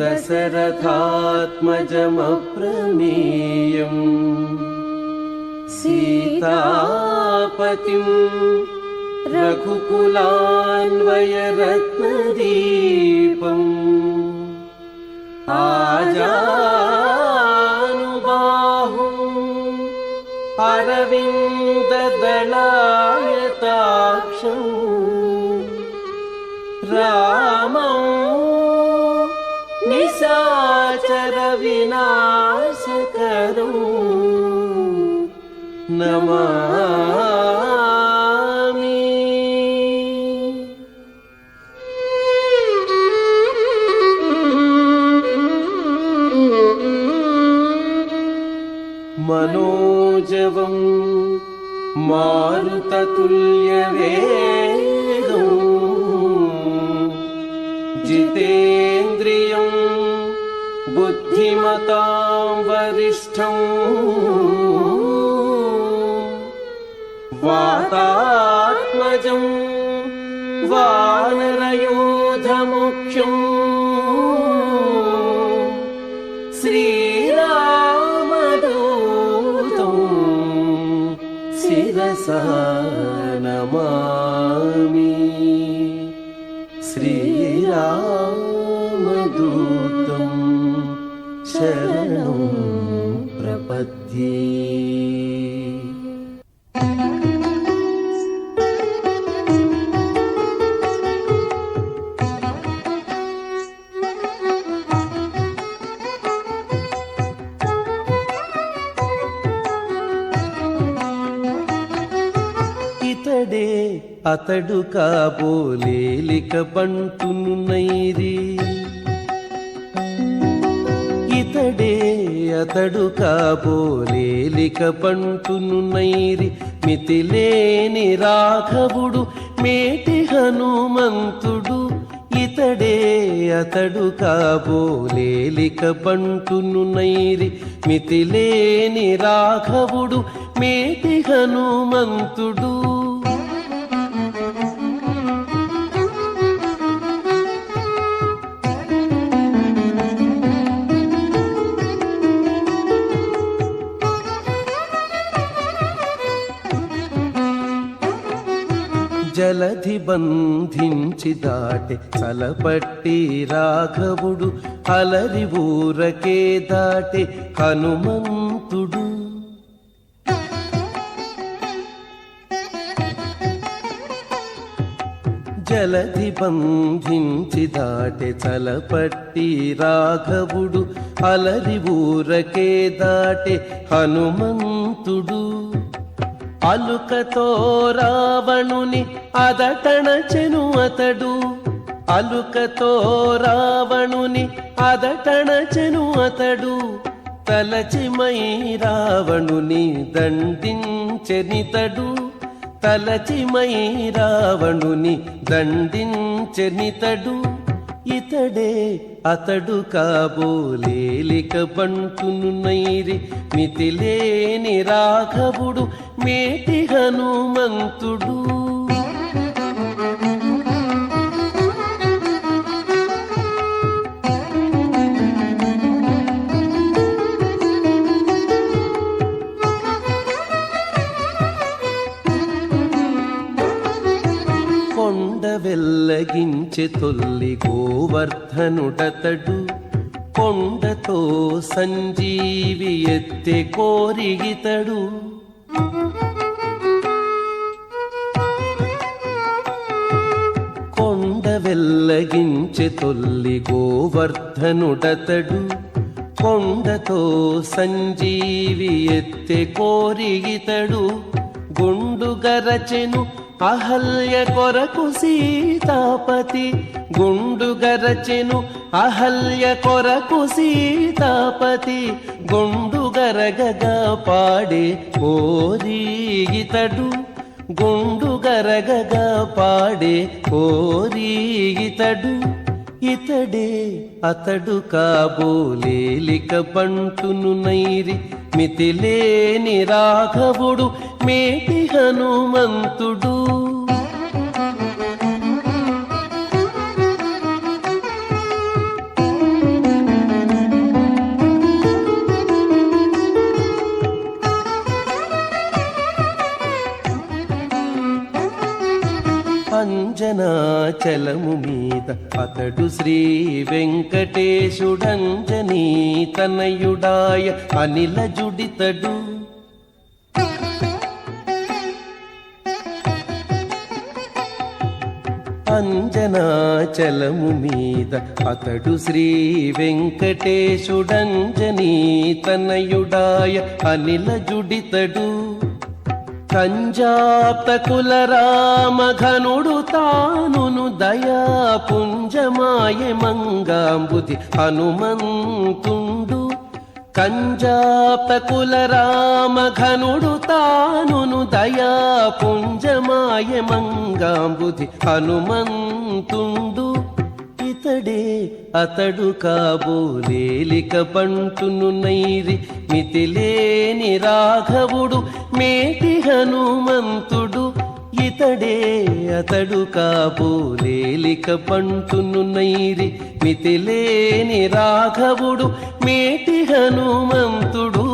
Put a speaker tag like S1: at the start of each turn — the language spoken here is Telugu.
S1: दशरथात्मजमप्रमेयम्। सीतापतिं रघुकुलान्वयरत्नदीपम्। आजानुबाहु अरविन्ददलायताक्षम्। रा विनाशकरु नमामि। मनोजवं मारुततुल्यवेदौ जितेन्द्रियम् बुद्धिमतां वरिष्ठम् वातात्मजं वानरयोधमुख्यम् श्रीरामदूतं शिरसा नमामि श्रीरामदूतं शरणं प्रपद्ये ఇతడే అతడు కాబోలేలిక బంటును నైరి ఇతడే అతడు కాబోలేలిక పంటును నైరి మితిలేని రాఘవుడు మేటి హనుమంతుడు. ఇతడే అతడు కాబోలేలిక పంటును నైరి మితిలేని రాఘవుడు మేటి హనుమంతుడు. జలధి బంధించి దాటి తలపట్టి రాఘవుడు అలరి ఊరకే దాటి హనుమంతుడు. జలధి బంధించి దాటి చలపట్టి రాఘవుడు అలరి ఊరకే దాటి హనుమంతుడు. అలుకతో రావణుని అదటణచెను అతడు. అలుకతో రావణుని అదటణచెను అతడు. తలచిమై రావణుని దండించెనితడు తలచిమై రావణుని దండించెనితడు ఇతడే అతడు కాబోలేలిక బంటును నైరి మితిలేని రాఘవుడు మేటి హనుమంతుడు. తొలగించె తొల్లి గోవర్ధనుడతడు కొండతో సంజీవి ఎత్తె కోరిగితడు కొండ వెల్లగించె తొల్లి గోవర్ధనుడతడు కొండతో సంజీవి ఎత్తె కోరిగితడు గుండు గరచెను అహల్య కొరకు సీతాపతి గుండు గరచెను అహల్య కొరకు సీతాపతి గుండు గరగగా పాడే కోరీగితడు గుండు గరగగా పాడే కోరీగితడు ఇతడే అతడు కాబోలేలిక బంటును నైరి మితిలేని రాఘవుడు మేటి హనుమంతుడు అంజనాచలము మీద అతడు శ్రీ వెంకటేశుడంజనీ తనయుడాయ అనిల జుడితడు. అంజనాచలము మీద అతడు శ్రీ వెంకటేశుడంజనీ తనయుడాయ అనిల జుడితడు. కంజాప్త రామఘనుడు తానును దయాపుంజమాయ మంగాంబుధి హనుమంతుండు. కంజాతకుల రామఘనుడు తానును దయాపుంజమాయ మంగాంబుధి హనుమంతుండు. ఇతడే అతడు కాబోలేలిక పంటును నైరి మితిలేని రాఘవుడు మేటి హనుమంతుడు. ఇతడే అతడు కాబోలేలిక పంటును నైరి మితిలేని రాఘవుడు మేటి హనుమంతుడు.